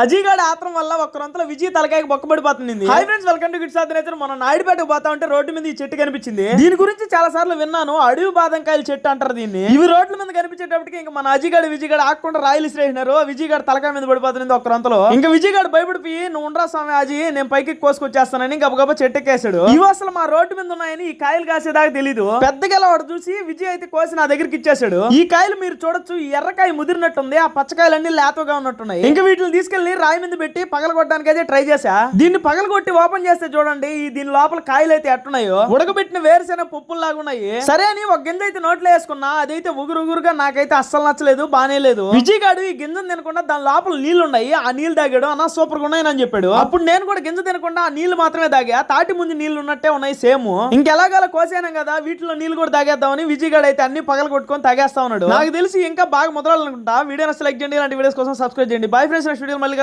అజీగాడి ఆత్రం వల్ల ఒక్కరంతలో విజయ్ తలకాయకి బొక్కబడిపోతుంది. హై ఫ్రెండ్స్ వెల్కమ్ టు గిట్స్ అయితే మనం నాయుడుపేటకు పోతా ఉంటే రోడ్డు మీద ఈ చెట్టు కనిపించింది. దీని గురించి చాలా సార్లు విన్నాను. అడవి బాదంకాయల చెట్టు అంటారు దీన్ని. ఇవి రోడ్ల మీద కనిపించేటప్పటికి ఇంకా మన అజీగాడు విజయగాడు ఆకుండా రాయలు ఇసిరేసినారు విజయగాడు తలకాయ మీద పడిపోతుంది ఒక్కరంతలో ఇంకా విజయగాడు భయపడిపోయి నువ్వు ఉండరా స్వామి అజీ నేను పైకి కోసుకొచ్చేస్తానని గబగబా చెట్టు ఎక్కేసాడు ఇవి అసలు మా రోడ్డు మీద ఉన్నాయని ఈ కాయలు కాసేదాకా తెలియదు పెద్దగా వాడు చూసి విజయ్ అయితే కోసి నా దగ్గరికి ఇచ్చేసాడు ఈ కాయలు మీరు చూడొచ్చు ఈ ఎర్రకాయ ముదిరినట్టుంది ఆ పచ్చకాయలన్నీ లేతగా ఉన్నట్టున్నాయి. ఇంకా వీటిని తీసుకెళ్ళి రాయి మీద పెట్టి పగలగొట్టడానికి అయితే ట్రై చేశా. దీన్ని పగలగొట్టి ఓపెన్ చేస్తే చూడండి దీని లోపల కాయలు అయితే ఎట్టున్నాయో ఉడకబెట్టిన వేరుశెనగ పప్పులు లాగా ఉన్నాయి. సరే అని ఒక గింజ అయితే నోట్లో వేసుకున్నా అదైతే ఉగురు ఉగురుగా నాకైతే అస్సలు నచ్చలేదు బానే లేదు. విజయ్ గాడు ఈ గింజను తినకుండా దాని లోపల నీళ్ళు ఉన్నాయి ఆ నీళ్ళు తాగాడు అన్న సూపర్గా ఉన్నాయని అని చెప్పాడు. అప్పుడు నేను కూడా గింజ తినకుండా ఆ నీళ్ళు మాత్రమే తాగా తాటి ముందు నీళ్ళు ఉన్నట్టే ఉన్నాయి సేమ్. ఇంకెలాగలా కోసాను కదా వీటిలో నీళ్ళు కూడా తాగేద్దామని విజయగాడు అయితే అన్ని పగల కొట్టుకొని తాగేస్తా ఉన్నాడు. నాకు తెలిసి ఇంకా బాగా ముదరాలనుకుంటా. వీడియో సెలెక్ట్ చేయండి ఇలాంటి వీడియోస్ కోసం సబ్స్క్రైబ్ చేయండి. బై ఫ్రెండ్స్ నెక్స్ట్ వీడియో మళ్ళీ د